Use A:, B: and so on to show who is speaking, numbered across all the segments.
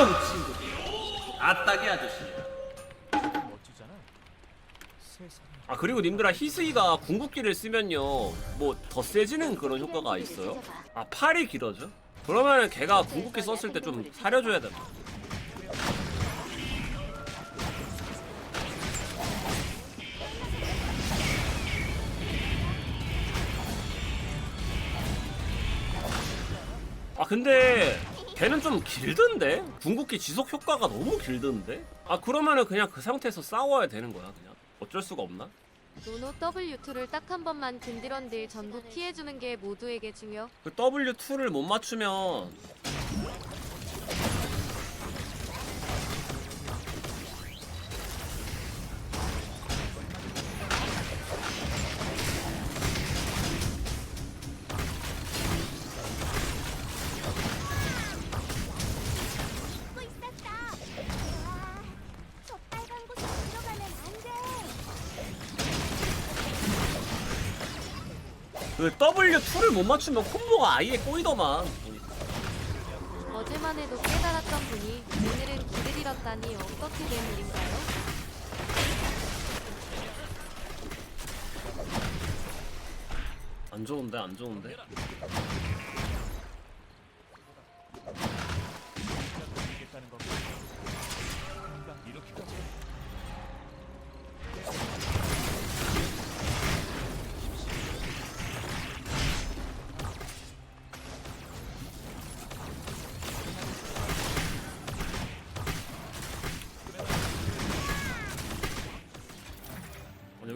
A: 아우 친구 아따기 아저씨.
B: 아
A: 그리고 님들아 히스이가 궁극기를 쓰면요 뭐 더 세지는 그런 효과가 있어요? 아 팔이 길어져? 그러면은 걔가 궁극기 썼을 때 좀 사려줘야 된다 아 근데 걔는 좀 길던데? 궁극기 지속 효과가 너무 길던데? 아 그러면은 그냥 그 상태에서 싸워야 되는 거야 그냥 어쩔 수가 없나?
C: 노노 W2를 딱 한 번만 든디런들 전부 피해주는 게 모두에게 중요.
A: 그 W2를 못 맞추면 그 W2를 못 맞추면 콤보가 아예 꼬이더만
C: 어제만 해도 깨달았던 분이 오늘은 길을 잃었다니 어떻게 된 일인가요?
A: 안 좋은데 안 좋은데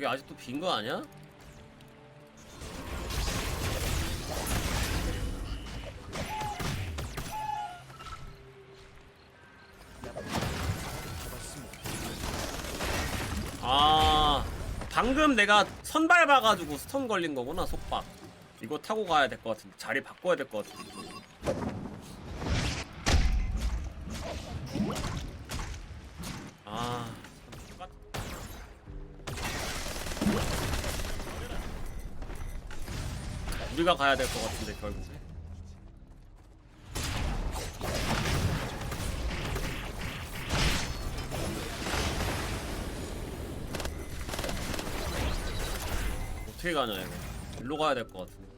A: 여기 아직도 빈 거 아니야? 아 방금 내가 선발 봐가지고 스턴 걸린 거구나 속박 이거 타고 가야 될 것 같은데 자리 바꿔야 될 것 같은데 우리가 가야 될 것 같은데 결국에 어떻게 가냐 이거 일로 가야 될 것 같은데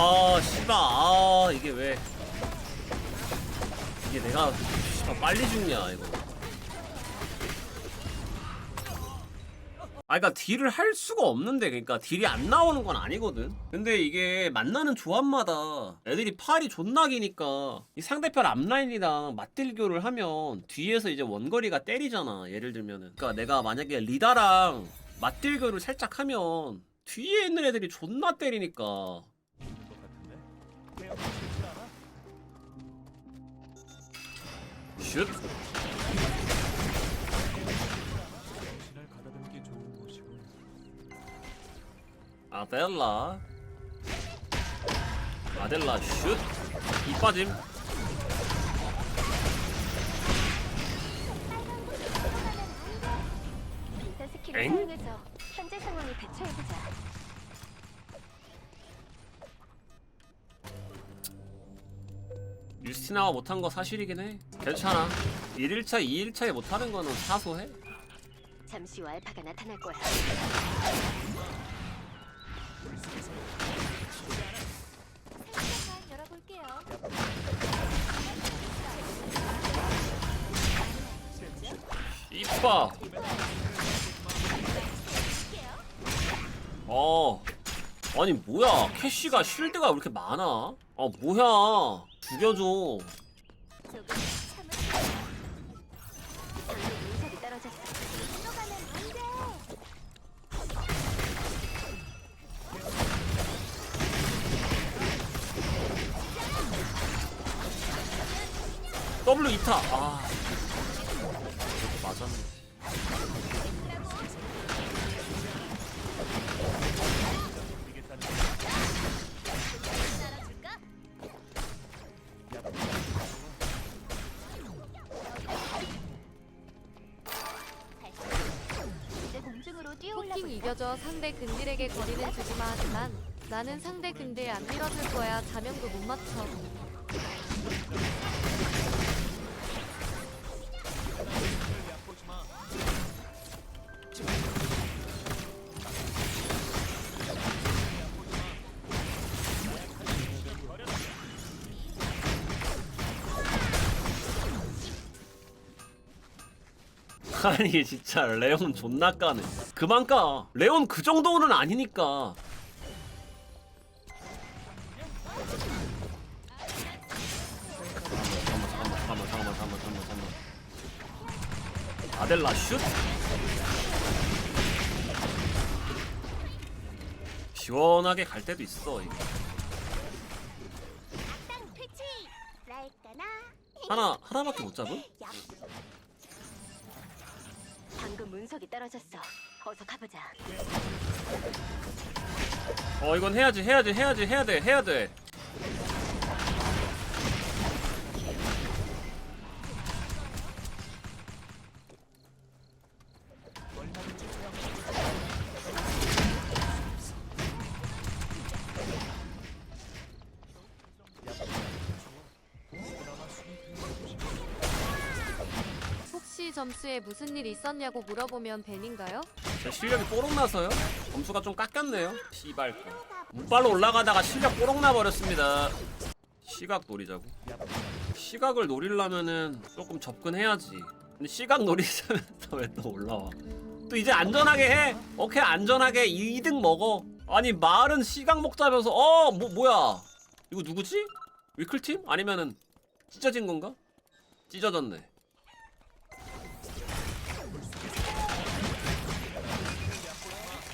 B: 아
A: 씨발. 아 이게 왜? 이게 내가 씨발 빨리 죽냐 이거. 아 그니까 딜을 할 수가 없는데 그니까 딜이 안 나오는 건 아니거든. 근데 이게 만나는 조합마다 애들이 팔이 존나 기니까 이 상대편 앞라인이랑 맞딜교를 하면 뒤에서 이제 원거리가 때리잖아 예를 들면은. 그니까 내가 만약에 리다랑 맞딜교를 살짝 하면 뒤에 있는 애들이 존나 때리니까 슛. 아델라 아델라 슛 이 빠짐
D: 비자 스킬을
A: 엥?
D: 현재 상황에 대처해보자.
A: 역시나 못한 거 사실이긴 해. 괜찮아. 1일차, 2일차에 못하는 거는 사소해.
D: 잠시 와이파가 나타날 거야. 열어볼게요.
A: 이뻐. 어. 아니 뭐야 캐시가 쉴드가 왜 이렇게 많아? 아 뭐야 죽여줘
D: 조금 참을. 방금 문석이 떨어졌어. 건너가면 안 돼.
A: W 2타 아 맞았네
C: 이겨줘 상대 근딜에게 거리는 주지마 하지만 나는 상대 근딜 안 밀어줄 거야 자명도 못 맞춰
A: 아니 진짜 레온 존나 까네. 그만 까. 레온 그 정도는 아니니까. 잠깐만 잠깐만 잠깐만 잠깐만 잠깐만 잠깐만 잠깐만 아델라 슛. 시원하게 갈 때도 있어 이거. 하나 하나밖에 못 잡음?
E: 떨어졌어. 어서 가보자.
A: 어 이건 해야지 해야지 해야지 해야 돼 해야 돼
C: 점수에 무슨 일 있었냐고 물어보면 벤인가요?
A: 제 실력이 뽀록 나서요? 점수가 좀 깎였네요. 거. 운빨로 올라가다가 실력 뽀록 나 버렸습니다. 시각 노리자고. 시각을 노리려면은 조금 접근해야지. 근데 시각 노리자면서 왜 또 올라와? 또 이제 안전하게 해. 오케이 안전하게 2등 먹어. 아니 말은 시각 먹자면서 어 뭐 뭐야? 이거 누구지? 위클 팀? 아니면은 찢어진 건가? 찢어졌네.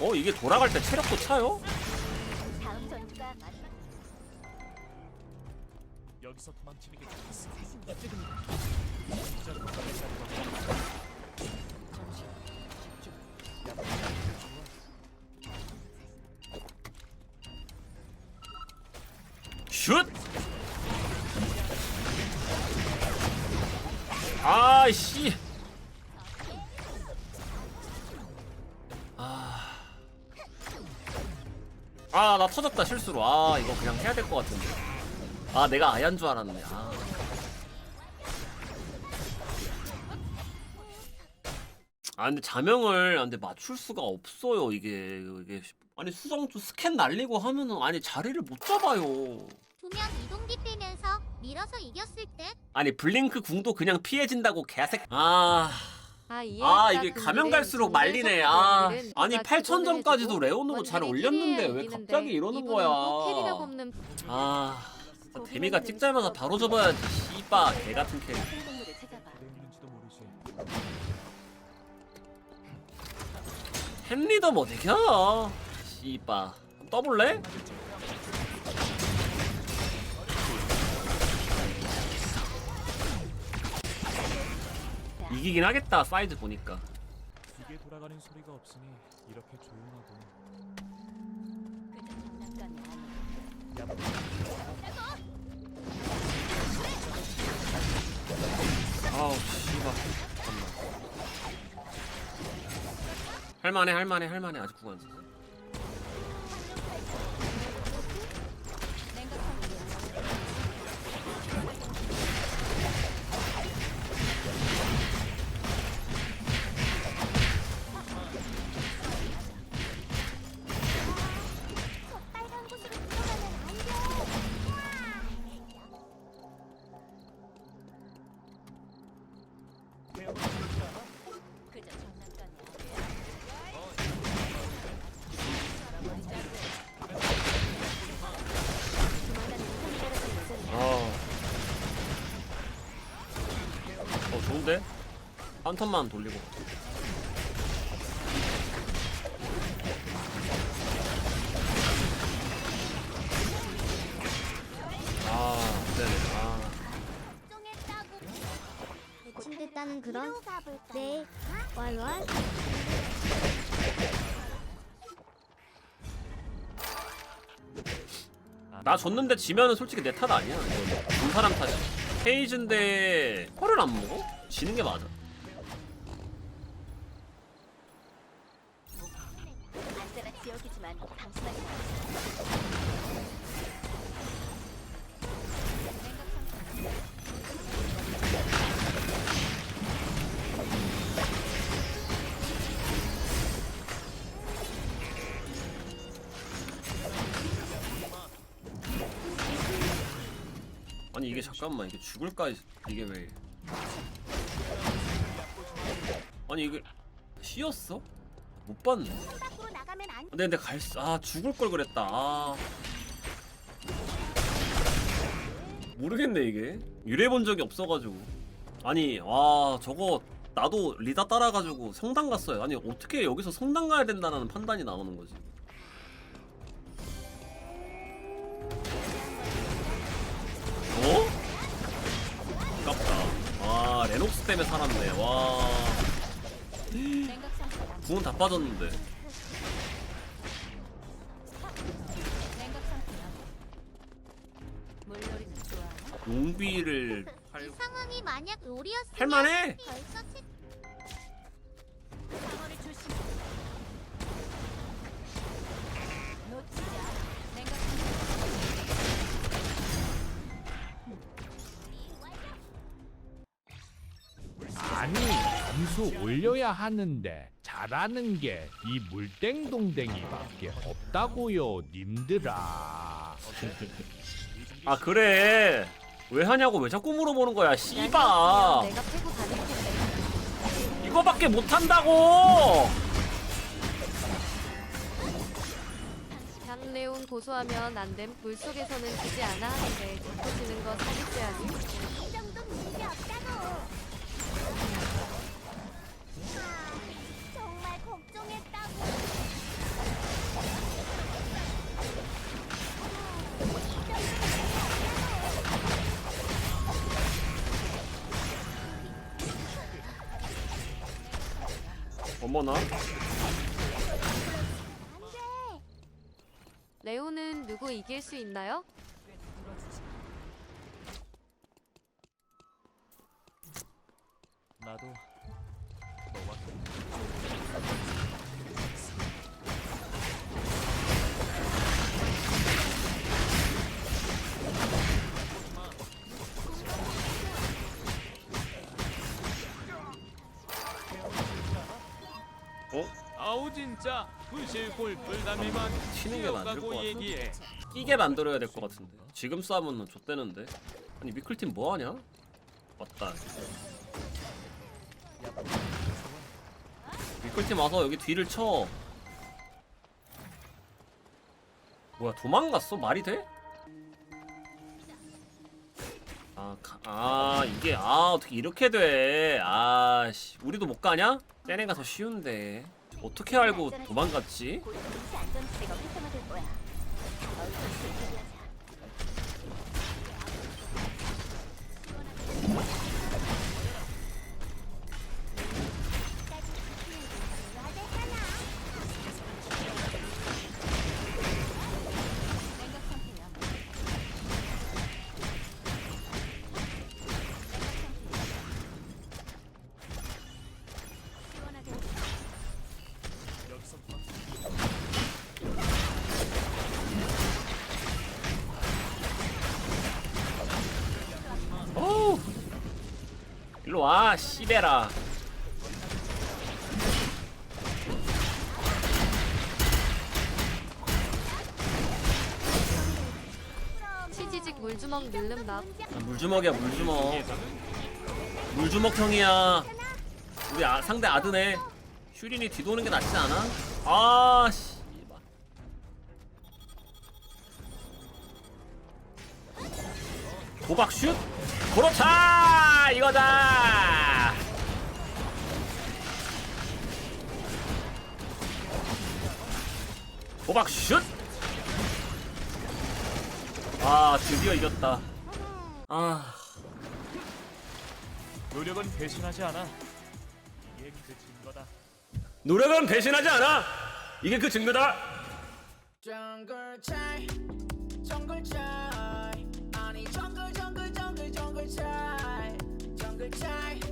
A: 어 이게 돌아갈 때 체력도 차요?
D: 다음 전투가 마지막.
B: 여기서 도망치는 게 좋겠어.
A: 슛! 아이씨. 아, 나 터졌다, 실수로. 아, 이거 그냥 해야 될 것 같은데. 아, 내가 아얀 줄 알았네. 아. 아, 근데 자명을, 아, 근데 맞출 수가 없어요, 이게. 이게. 아니, 수정주 스캔 날리고 하면은, 아니, 자리를 못 잡아요.
D: 두명 이동기 빼면서 밀어서 이겼을 때
A: 아니 블링크 궁도 그냥 피해진다고 개색 아...
C: 아.
A: 아 이게 가면 갈수록 말리네 아 아니
C: 누가
A: 8000점까지도
C: 기본을
A: 레온으로 잘 올렸는데 왜 갑자기 이러는 거야 아 데미가 찍자마자 바로 접어야지 씨바 개같은
B: 모르지.
A: 햄리더 뭐 되겨 씨바 떠볼래? 이기긴 하겠다 사이즈 보니까.
B: 기계 돌아가는 소리가 없으니 이렇게 조용하고.
A: 아우 씨발. 잠깐만. 할만해 할만해 할만해. 아직 구간 한 턴만 돌리고 아 네네 아.
F: 침대다는 그런? 네 왈왈
A: 나 졌는데 지면은 솔직히 내 탓 아니야. 이건 두 사람 탓이야. 페이지인데 펄을 안 먹어? 지는 게 맞아. 아니 이게 잠깐만 이게 죽을까 이게 왜? 아니 이게 씌었어? 못 봤네.
D: 나가면 안
A: 근데 근데 갈수 아 죽을 걸 그랬다. 아. 모르겠네 이게 유래 본 적이 없어가지고 아니 와 저거 나도 리다 따라가지고 성당 갔어요. 아니 어떻게 여기서 성당 가야 된다는 판단이 나오는 거지. 레녹스 때문에 살았네. 와. 궁은 다 빠졌는데. 용비를 이팔
D: 상황이 만약 롤이었으면
A: 할만해.
D: 벌써 채...
B: 점수 올려야 하는데 잘하는 게 이 물땡동댕이밖에 없다고요 님들아
A: 아 그래 왜 하냐고 왜 자꾸 물어보는 거야
C: 난
A: 씨바
C: 내가 패고 다닐 텐데.
A: 이거밖에 못한다고
C: 향내온 고소하면 안됨 물 속에서는 지지 않아 하는데 자꾸 지는 거 사기죄 아니?
D: 이 정도는 문제 없다고.
A: 어머나.
C: 레오는 누구 이길 수 있나요?
B: 나도 아우 진짜 부실골 불담이만
A: 치는 게 맞을 것 같아.
B: 얘기해
A: 끼게 만들어야 될 것 같은데 지금 싸우면 좆되는데 아니 미클팀 뭐하냐? 맞다 미클팀 와서 여기 뒤를 쳐 뭐야 도망갔어? 말이 돼? 아, 가- 아 이게 아 어떻게 이렇게 돼? 아씨 우리도 못 가냐? 쟤네가 더 쉬운데 어떻게 알고 도망갔지? 일로 와 씨베라.
C: 치지직 물주먹 늘름 납.
A: 아, 물주먹이야 물주먹. 물주먹 형이야. 우리 아, 상대 아드네. 슈린이 뒤도는 게 낫지 않아? 아 씨발. 도박 슛? 그렇 이거다. 호박 슛아 드디어 이겼다. 아.
B: 노력은 배신하지 않아. 이게 그 증거다.
A: 노력은 배신하지 않아. 이게 그 증거다.
G: 정글 차이 정글 차이. shy.